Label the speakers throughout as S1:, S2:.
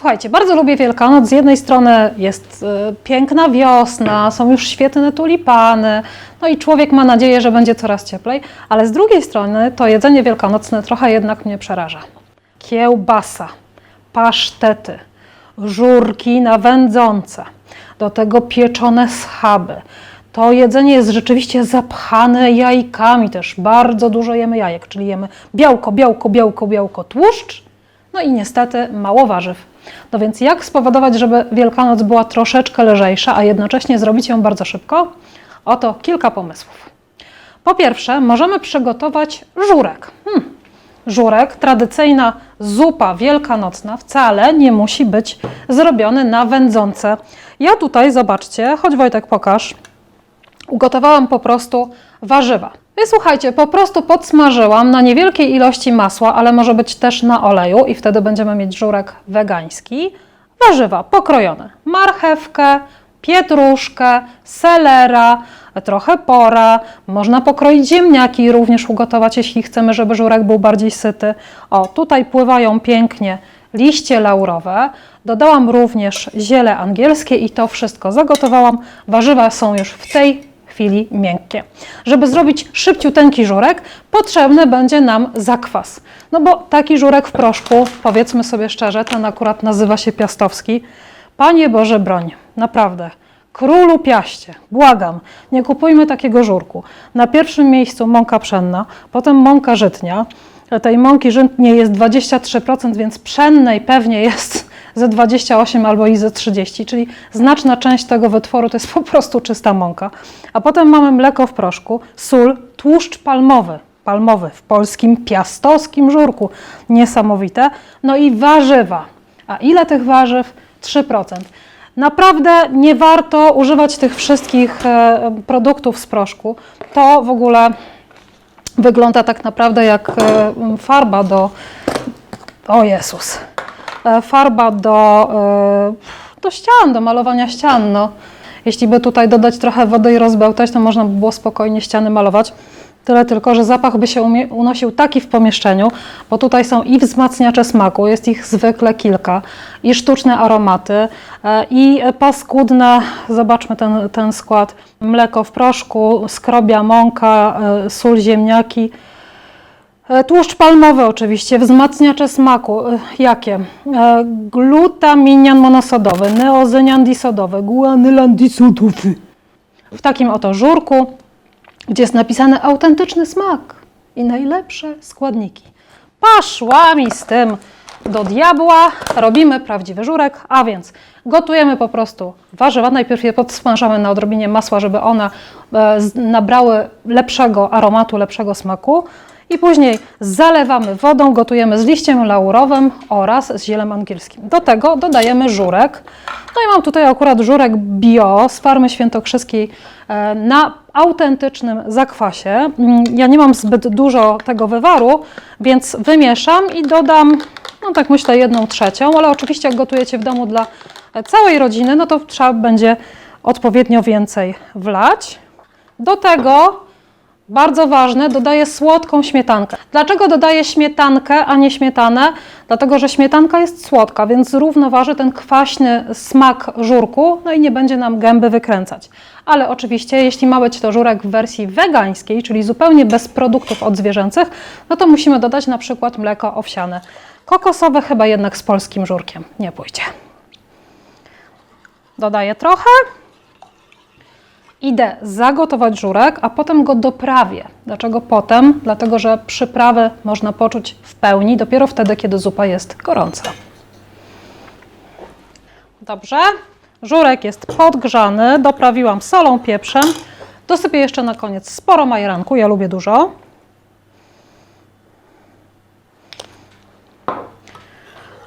S1: Słuchajcie, bardzo lubię Wielkanoc. Z jednej strony jest y, piękna wiosna, są już świetne tulipany, no i człowiek ma nadzieję, że będzie coraz cieplej, ale z drugiej strony to jedzenie wielkanocne trochę jednak mnie przeraża. Kiełbasa, pasztety, żurki na wędzące, do tego pieczone schaby. To jedzenie jest rzeczywiście zapchane jajkami też. Bardzo dużo jemy jajek, czyli jemy białko, białko, białko, białko, tłuszcz, no i niestety mało warzyw. No więc jak spowodować, żeby Wielkanoc była troszeczkę lżejsza, a jednocześnie zrobić ją bardzo szybko? Oto kilka pomysłów. Po pierwsze, możemy przygotować żurek. Hmm. Żurek, tradycyjna zupa wielkanocna, wcale nie musi być zrobiony na wędzące. Ja tutaj, zobaczcie, choć Wojtek pokaż, ugotowałam po prostu warzywa. I słuchajcie, po prostu podsmażyłam na niewielkiej ilości masła, ale może być też na oleju i wtedy będziemy mieć żurek wegański. Warzywa pokrojone, marchewkę, pietruszkę, selera, trochę pora. Można pokroić ziemniaki również ugotować, jeśli chcemy, żeby żurek był bardziej syty. O, tutaj pływają pięknie liście laurowe. Dodałam również ziele angielskie i to wszystko zagotowałam. Warzywa są już w tej chwili miękkie. Żeby zrobić szybciuteńki żurek, potrzebny będzie nam zakwas. No bo taki żurek w proszku, powiedzmy sobie szczerze, ten akurat nazywa się piastowski. Panie Boże broń, naprawdę. Królu piaście, błagam, nie kupujmy takiego żurku. Na pierwszym miejscu mąka pszenna, potem mąka żytnia. Tej mąki żytniej jest 23%, więc pszennej pewnie jest ze 28 albo i ze 30, czyli znaczna część tego wytworu to jest po prostu czysta mąka. A potem mamy mleko w proszku, sól, tłuszcz palmowy, palmowy w polskim piastowskim żurku. Niesamowite. No i warzywa. A ile tych warzyw? 3%. Naprawdę nie warto używać tych wszystkich e, produktów z proszku. To w ogóle wygląda tak naprawdę jak e, farba do. O Jezus. E, Farba do, e, do ścian, do malowania ścian. No. Jeśli by tutaj dodać trochę wody i rozbełtać, to można by było spokojnie ściany malować. Tyle tylko, że zapach by się unosił taki w pomieszczeniu, bo tutaj są i wzmacniacze smaku, jest ich zwykle kilka, i sztuczne aromaty, e, i paskudne, zobaczmy ten, ten skład, mleko w proszku, skrobia mąka, sól ziemniaki, Tłuszcz palmowy oczywiście, wzmacniacze smaku. E, Jakie? E, Glutaminian monosodowy, neozynian disodowy, guanylan disodowy. W takim oto żurku, gdzie jest napisane autentyczny smak i najlepsze składniki. Paszła mi z tym do diabła, robimy prawdziwy żurek, a więc gotujemy po prostu warzywa. Najpierw je podsmażamy na odrobinie masła, żeby one e, nabrały lepszego aromatu, lepszego smaku. I później zalewamy wodą, gotujemy z liściem laurowym oraz z zielem angielskim. Do tego dodajemy żurek. No i mam tutaj akurat żurek bio z farmy świętokrzyskiej e, na autentycznym zakwasie. Mm, Ja nie mam zbyt dużo tego wywaru, więc wymieszam i dodam, no tak myślę, jedną trzecią, ale oczywiście jak gotujecie w domu dla e, całej rodziny, no to trzeba będzie odpowiednio więcej wlać. Do tego bardzo ważne, dodaję słodką śmietankę. Dlaczego dodaję śmietankę, a nie śmietanę? Dlatego, że śmietanka jest słodka, więc zrównoważy ten kwaśny smak żurku, no i nie będzie nam gęby wykręcać. Ale oczywiście, jeśli ma być to żurek w wersji wegańskiej, czyli zupełnie bez produktów odzwierzęcych, no to musimy dodać na przykład mleko owsiane. Kokosowe chyba jednak z polskim żurkiem nie pójdzie. Dodaję trochę. Idę zagotować żurek, a potem go doprawię. Dlaczego potem? Dlatego, że przyprawy można poczuć w pełni dopiero wtedy, kiedy zupa jest gorąca. Dobrze. Żurek jest podgrzany, doprawiłam solą, pieprzem. Dosypię jeszcze na koniec sporo majeranku, ja lubię dużo.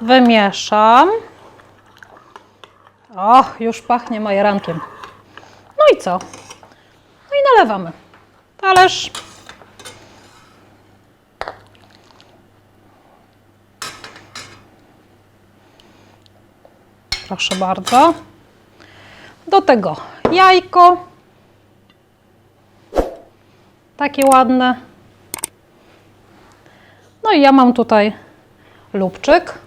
S1: Wymieszam. O, już pachnie majerankiem. No i co? No i nalewamy. Talerz. Proszę bardzo. Do tego jajko. Takie ładne. No i ja mam tutaj lubczyk.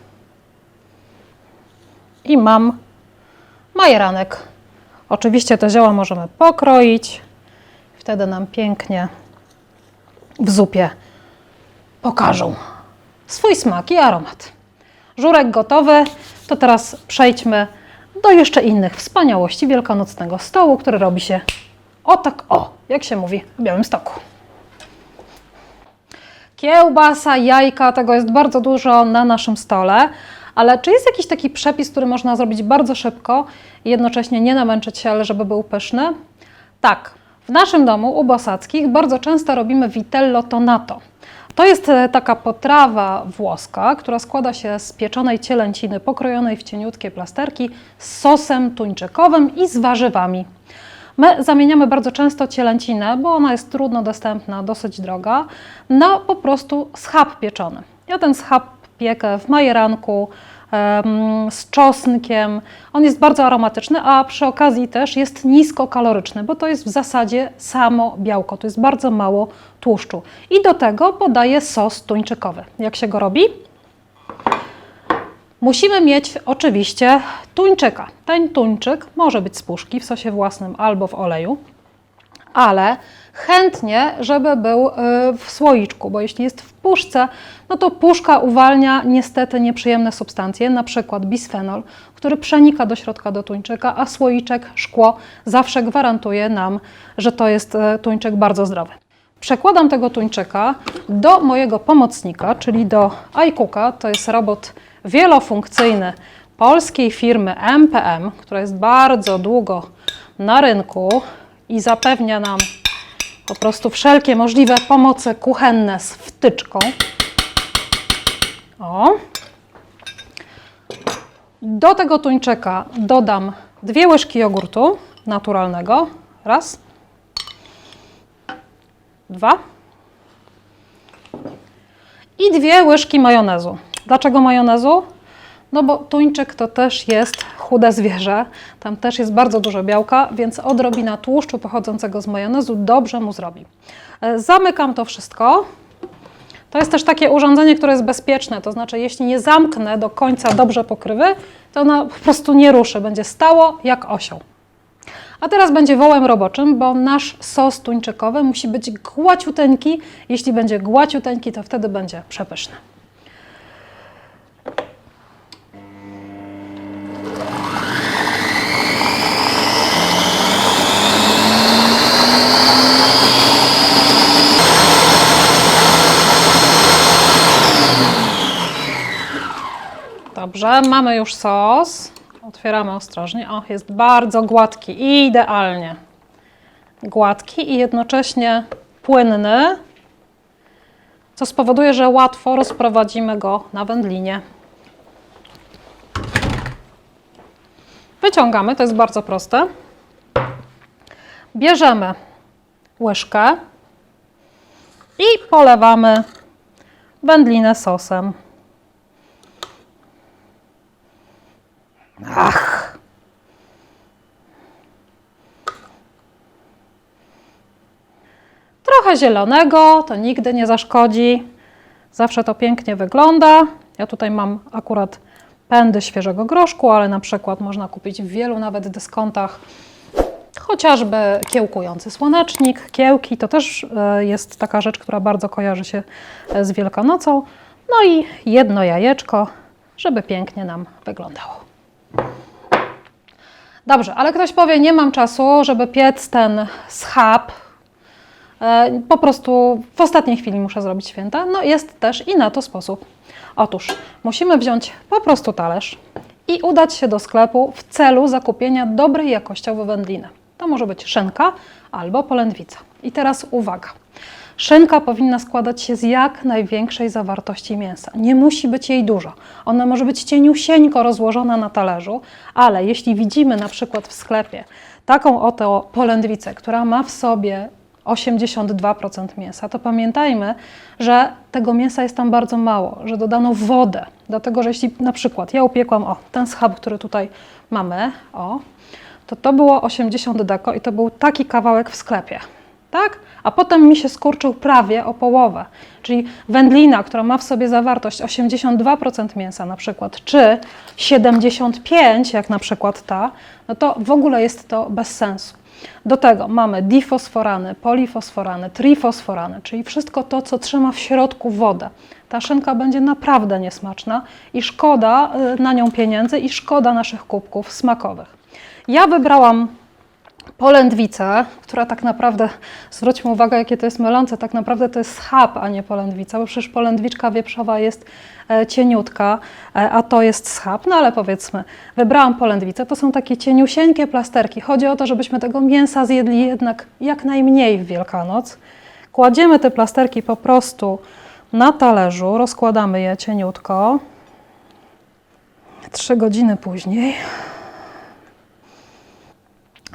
S1: i mam majeranek. Oczywiście te zioła możemy pokroić. Wtedy nam pięknie w zupie pokażą swój smak i aromat. Żurek gotowy, to teraz przejdźmy do jeszcze innych wspaniałości wielkanocnego stołu, który robi się o tak o, jak się mówi w Białymstoku. Kiełbasa, jajka, tego jest bardzo dużo na naszym stole. Ale czy jest jakiś taki przepis, który można zrobić bardzo szybko i jednocześnie nie namęczyć się, ale żeby był pyszny? Tak. W naszym domu u Bosackich bardzo często robimy vitello tonato. To jest e, taka potrawa włoska, która składa się z pieczonej cielęciny pokrojonej w cieniutkie plasterki z sosem tuńczykowym i z warzywami. My zamieniamy bardzo często cielęcinę, bo ona jest trudno dostępna, dosyć droga, na po prostu schab pieczony. Ja ten schab piekę w majeranku z czosnkiem. On jest bardzo aromatyczny, a przy okazji też jest niskokaloryczny, bo to jest w zasadzie samo białko, to jest bardzo mało tłuszczu. I do tego podaję sos tuńczykowy. Jak się go robi? Musimy mieć oczywiście tuńczyka. Ten tuńczyk może być z puszki w sosie własnym albo w oleju, ale chętnie, żeby był y, w słoiczku, bo jeśli jest w puszce, no to puszka uwalnia niestety nieprzyjemne substancje, na przykład bisfenol, który przenika do środka do tuńczyka, a słoiczek, szkło zawsze gwarantuje nam, że to jest y, tuńczyk bardzo zdrowy. Przekładam tego tuńczyka do mojego pomocnika, czyli do iCooka. To jest robot wielofunkcyjny polskiej firmy MPM, która jest bardzo długo na rynku i zapewnia nam po prostu wszelkie możliwe pomoce kuchenne z wtyczką. O. Do tego tuńczyka dodam dwie łyżki jogurtu naturalnego. Raz. Dwa. I dwie łyżki majonezu. Dlaczego majonezu? No bo tuńczyk to też jest chude zwierzę, tam też jest bardzo dużo białka, więc odrobina tłuszczu pochodzącego z majonezu dobrze mu zrobi. E, Zamykam to wszystko. To jest też takie urządzenie, które jest bezpieczne, to znaczy jeśli nie zamknę do końca dobrze pokrywy, to ona po prostu nie ruszy, będzie stało jak osioł. A teraz będzie wołem roboczym, bo nasz sos tuńczykowy musi być głaciuteńki. Jeśli będzie głaciuteńki, to wtedy będzie przepyszny. Dobrze, mamy już sos. Otwieramy ostrożnie. O, jest bardzo gładki, idealnie gładki i jednocześnie płynny, co spowoduje, że łatwo rozprowadzimy go na wędlinie. Wyciągamy, to jest bardzo proste. Bierzemy łyżkę i polewamy wędlinę sosem. Ach! Trochę zielonego, to nigdy nie zaszkodzi. Zawsze to pięknie wygląda. Ja tutaj mam akurat pędy świeżego groszku, ale na przykład można kupić w wielu nawet dyskontach chociażby kiełkujący słonecznik, kiełki. To też e, jest taka rzecz, która bardzo kojarzy się e, z Wielkanocą. No i jedno jajeczko, żeby pięknie nam wyglądało. Dobrze, ale ktoś powie, nie mam czasu, żeby piec ten schab. E, Po prostu w ostatniej chwili muszę zrobić święta. No jest też i na to sposób. Otóż musimy wziąć po prostu talerz i udać się do sklepu w celu zakupienia dobrej jakościowo wędliny. To może być szynka albo polędwica. I teraz uwaga. Szynka powinna składać się z jak największej zawartości mięsa. Nie musi być jej dużo. Ona może być cieniusieńko rozłożona na talerzu, ale jeśli widzimy na przykład w sklepie taką oto polędwicę, która ma w sobie 82% mięsa, to pamiętajmy, że tego mięsa jest tam bardzo mało, że dodano wodę. Dlatego, że jeśli na przykład ja upiekłam, o, ten schab, który tutaj mamy, o, to to było 80 deko i to był taki kawałek w sklepie. Tak? A potem mi się skurczył prawie o połowę. Czyli wędlina, która ma w sobie zawartość 82% mięsa na przykład, czy 75% jak na przykład ta, no to w ogóle jest to bez sensu. Do tego mamy difosforany, polifosforany, trifosforany, czyli wszystko to, co trzyma w środku wodę. Ta szynka będzie naprawdę niesmaczna i szkoda y, na nią pieniędzy i szkoda naszych kubków smakowych. Ja wybrałam polędwicę, która tak naprawdę, zwróćmy uwagę, jakie to jest mylące, tak naprawdę to jest schab, a nie polędwica, bo przecież polędwiczka wieprzowa jest e, cieniutka, e, a to jest schab, no ale powiedzmy, wybrałam polędwicę, to są takie cieniusieńkie plasterki. Chodzi o to, żebyśmy tego mięsa zjedli jednak jak najmniej w Wielkanoc. Kładziemy te plasterki po prostu na talerzu, rozkładamy je cieniutko. Trzy godziny później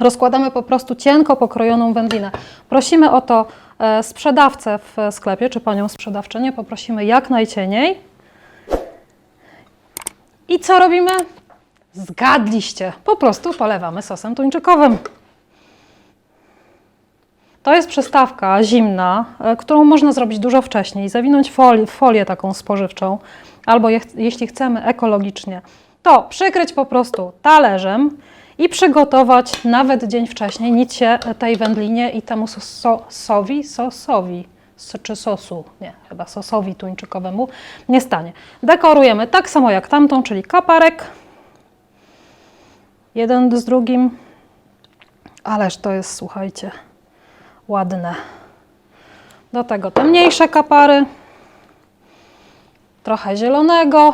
S1: rozkładamy po prostu cienko pokrojoną wędlinę. Prosimy o to e, sprzedawcę w sklepie, czy panią sprzedawczynię, poprosimy jak najcieniej. I co robimy? Zgadliście, po prostu polewamy sosem tuńczykowym. To jest przystawka zimna, e, którą można zrobić dużo wcześniej, zawinąć folię, folię taką spożywczą, albo je, jeśli chcemy ekologicznie, to przykryć po prostu talerzem i przygotować nawet dzień wcześniej. Nic się tej wędlinie i temu sosowi, sosowi, so, czy sosu, nie, chyba sosowi tuńczykowemu nie stanie. Dekorujemy tak samo jak tamtą, czyli kaparek, jeden z drugim, ależ to jest, słuchajcie, ładne. Do tego te mniejsze kapary, trochę zielonego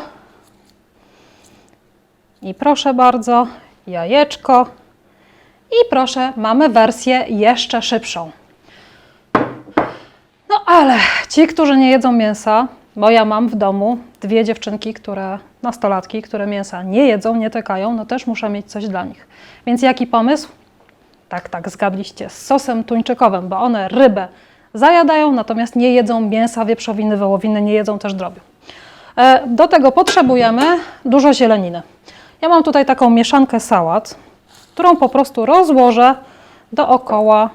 S1: i proszę bardzo, jajeczko i proszę, mamy wersję jeszcze szybszą. No ale ci, którzy nie jedzą mięsa, bo ja mam w domu dwie dziewczynki, które, nastolatki, które mięsa nie jedzą, nie tykają, no też muszę mieć coś dla nich. Więc jaki pomysł? Tak, tak, zgadliście, z sosem tuńczykowym, bo one rybę zajadają, natomiast nie jedzą mięsa, wieprzowiny, wołowiny, nie jedzą też drobiu. E, Do tego potrzebujemy dużo zieleniny. Ja mam tutaj taką mieszankę sałat, którą po prostu rozłożę dookoła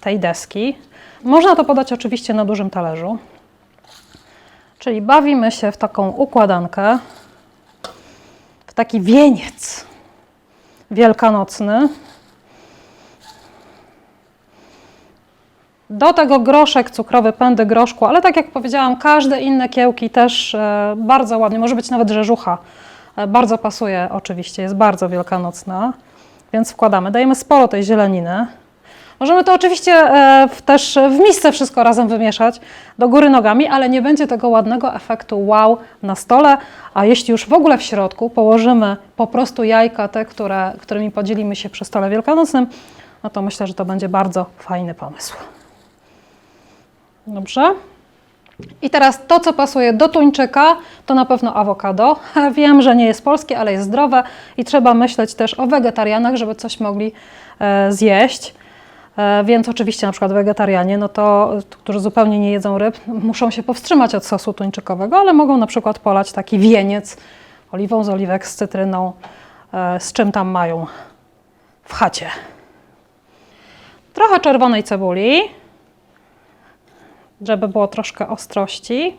S1: tej deski. Można to podać oczywiście na dużym talerzu. Czyli bawimy się w taką układankę, w taki wieniec wielkanocny. Do tego groszek cukrowy, pędy groszku, ale tak jak powiedziałam, każde inne kiełki też e, bardzo ładnie, może być nawet rzeżucha. Bardzo pasuje oczywiście, jest bardzo wielkanocna, więc wkładamy. Dajemy sporo tej zieleniny. Możemy to oczywiście e, też w misce wszystko razem wymieszać do góry nogami, ale nie będzie tego ładnego efektu wow na stole. A jeśli już w ogóle w środku położymy po prostu jajka, te, które, którymi podzielimy się przy stole wielkanocnym, no to myślę, że to będzie bardzo fajny pomysł. Dobrze? I teraz to, co pasuje do tuńczyka, to na pewno awokado. Wiem, że nie jest polskie, ale jest zdrowe i trzeba myśleć też o wegetarianach, żeby coś mogli e, zjeść. E, więc oczywiście na przykład wegetarianie, no to, którzy zupełnie nie jedzą ryb, muszą się powstrzymać od sosu tuńczykowego, ale mogą na przykład polać taki wieniec oliwą z oliwek, z cytryną, e, z czym tam mają w chacie. Trochę czerwonej cebuli, żeby było troszkę ostrości.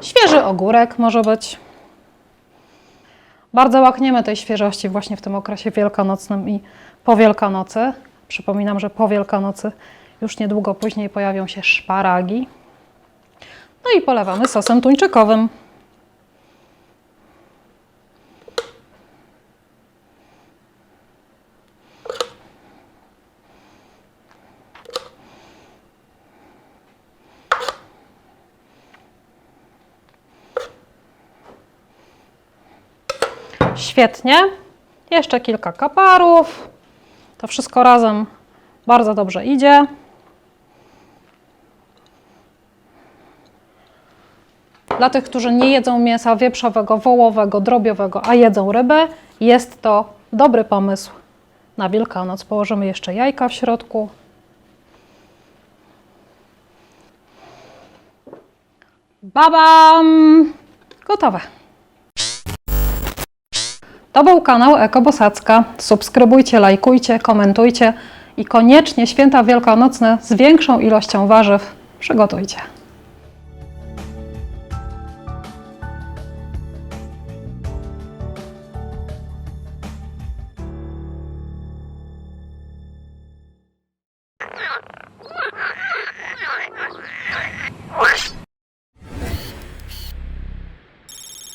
S1: Świeży ogórek może być. Bardzo łakniemy tej świeżości właśnie w tym okresie wielkanocnym i po Wielkanocy. Przypominam, że po Wielkanocy już niedługo później pojawią się szparagi. No i polewamy sosem tuńczykowym. Świetnie. Jeszcze kilka kaparów. To wszystko razem bardzo dobrze idzie. Dla tych, którzy nie jedzą mięsa wieprzowego, wołowego, drobiowego, a jedzą ryby, jest to dobry pomysł na Wielkanoc. Położymy jeszcze jajka w środku. Babam! Gotowe. To był kanał Ekobosacka. Subskrybujcie, lajkujcie, komentujcie i koniecznie święta wielkanocne z większą ilością warzyw przygotujcie.